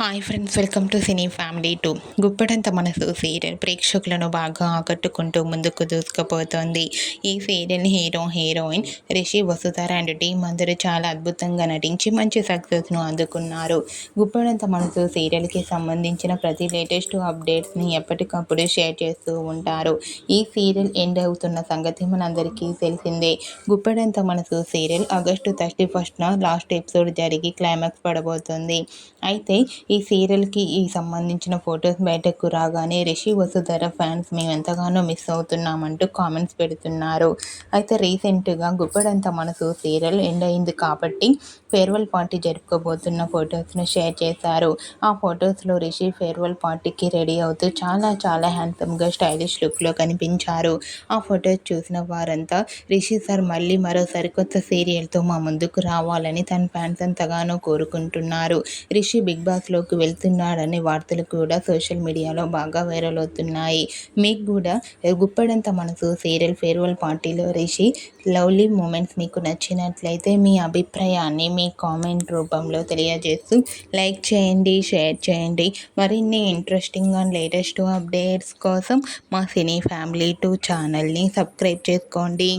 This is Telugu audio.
Hi friends welcome to cine family two Guppedantha Manasu serial ప్రేక్షకులను బాగా ఆకట్టుకుంటూ ముందుకు దూసుకుపోతోంది. ఈ serial hero heroine Rishi Vasudhara and team అందరూ చాలా అద్భుతంగా నటించి మంచి సక్సెస్ను అందుకున్నారు. గుప్పడంత మనసు సీరియల్కి సంబంధించిన ప్రతి లేటెస్ట్ అప్డేట్స్ని ఎప్పటికప్పుడు షేర్ చేస్తూ ఉంటారు. ఈ సీరియల్ ఎండ్ అవుతున్న సంగతి మనందరికీ తెలిసిందే. Guppedantha Manasu serial August thirty ఫస్ట్న last episode జరిగి క్లైమాక్స్ పడబోతుంది. అయితే ఈ సీరియల్కి ఈ సంబంధించిన ఫొటోస్ బయటకు రాగానే రిషి వసుధర ఫ్యాన్స్ మేము ఎంతగానో మిస్ అవుతున్నామంటూ కామెంట్స్ పెడుతున్నారు. అయితే రీసెంట్గా గుప్పడంత మనసు సీరియల్ ఎండ్ అయింది కాబట్టి ఫేర్వెల్ పార్టీ జరుపుకోబోతున్న ఫొటోస్ను షేర్ చేశారు. ఆ ఫొటోస్లో రిషి ఫేర్వెల్ పార్టీకి రెడీ అవుతూ చాలా చాలా హ్యాండ్సమ్గా స్టైలిష్ లుక్లో కనిపించారు. ఆ ఫొటోస్ చూసిన వారంతా రిషి సార్ మళ్ళీ మరో సరికొత్త సీరియల్తో మా ముందుకు రావాలని తన ఫ్యాన్స్ ఎంతగానో కోరుకుంటున్నారు. రిషి బిగ్ బాస్లో లోకి వెళ్తున్నాడనే వార్తలు కూడా సోషల్ మీడియాలో బాగా వైరల్ అవుతున్నాయి. మీకు కూడా గుప్పడంత మనసు సీరియల్ ఫేర్వెల్ పార్టీలో రిషి లవ్లీ మూమెంట్స్ మీకు నచ్చినట్లయితే మీ అభిప్రాయాన్ని మీ కామెంట్ రూపంలో తెలియజేస్తూ లైక్ చేయండి షేర్ చేయండి. మరిన్ని ఇంట్రెస్టింగ్ అండ్ లేటెస్ట్ అప్డేట్స్ కోసం మా సినీ ఫ్యామిలీ టూ ఛానల్ని సబ్స్క్రైబ్ చేసుకోండి.